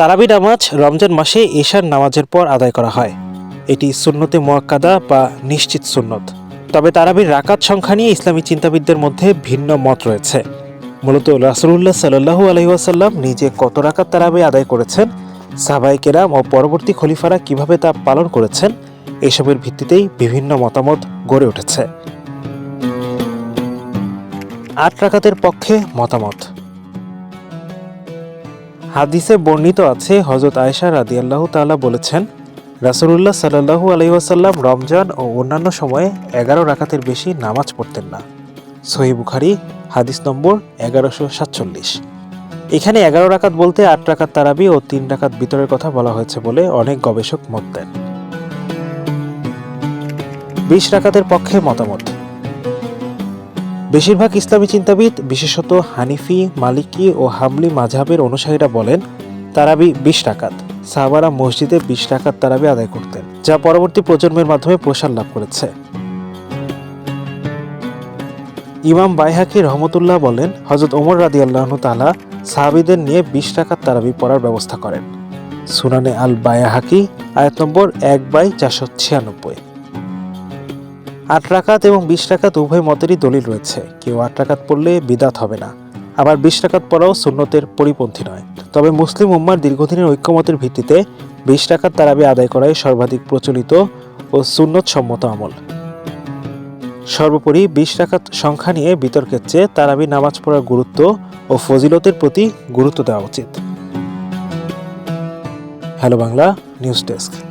তারাবি নামাজ রমজান মাসে এশার নামাজের পর আদায় করা হয়। এটি সুন্নতে মোয়াক্কাদা বা নিশ্চিত সুন্নত। তবে তারাবির রাকাত সংখ্যা নিয়ে ইসলামী চিন্তাবিদদের মধ্যে ভিন্ন মত রয়েছে। মূলত রাসুল্লাহ সাল্লাহু আলহিহাসাল্লাম নিজে কত রাকাত তারাবি আদায় করেছেন সাহাবাই কেরাম ও পরবর্তী খলিফারা কীভাবে তা পালন করেছেন এসবের ভিত্তিতেই বিভিন্ন মতামত গড়ে উঠেছে। আট রাকাতের পক্ষে মতামত। হাদিসে বর্ণিত আছে হজরত আয়েশা রাদিয়াল্লাহু তাআলা বলেছেন, রাসূলুল্লাহ সাল্লাল্লাহু আলাইহি ওয়াসাল্লাম রমজান ও অন্যান্য সময়ে এগারো রাকাতের বেশি নামাজ পড়তেন না। সহি বুখারি, হাদিস নম্বর এগারোশো সাতচল্লিশ। এখানে এগারো রাকাত বলতে আট রাকাত তারাবি ও তিন রাকাত বিতরের কথা বলা হয়েছে বলে অনেক গবেষক মত দেন। বিশ রাকাতের পক্ষে মতামত। বেশিরভাগ ইসলামী চিন্তাবিদ, বিশেষত হানিফি, মালিকি ও হামলি মাঝহাবের অনুসারীরা বলেন তারাবি বিশ টাকাত সাহাবারা মসজিদে বিশ টাকাত তারাবি আদায় করতেন, যা পরবর্তী প্রজন্মের মাধ্যমে প্রসার লাভ করেছে। ইমাম বাইহাকি রহমতুল্লাহ বলেন হজরত ওমর রাদি আল্লাহন তালা সাহাবিদের নিয়ে বিশ টাকার তারাবি পড়ার ব্যবস্থা করেন। সুনানে আল বায়াহাকি আয়াত নম্বর এক বাই চারশো ছিয়ানব্বই। আট রাকাত এবং বিশ রাকাত উভয় মতেরই দলিল রয়েছে। কেউ আট রাকাত পড়লে বিদাত হবে না। আবার বিশ রাকাত পড়াও সুন্নতের পরিপন্থী নয়। তবে মুসলিম উম্মার দীর্ঘদিনের ঐক্যমতের ভিত্তিতে বিশ টাকার তারাবি আদায় করাই সর্বাধিক প্রচলিত ও সুন্নত সম্মত আমল। সর্বোপরি বিশ রাকাত সংখ্যা নিয়ে বিতর্কের চেয়ে তারাবি নামাজ পড়ার গুরুত্ব ও ফজিলতের প্রতি গুরুত্ব দেওয়া উচিত। Hello Bangla, news desk.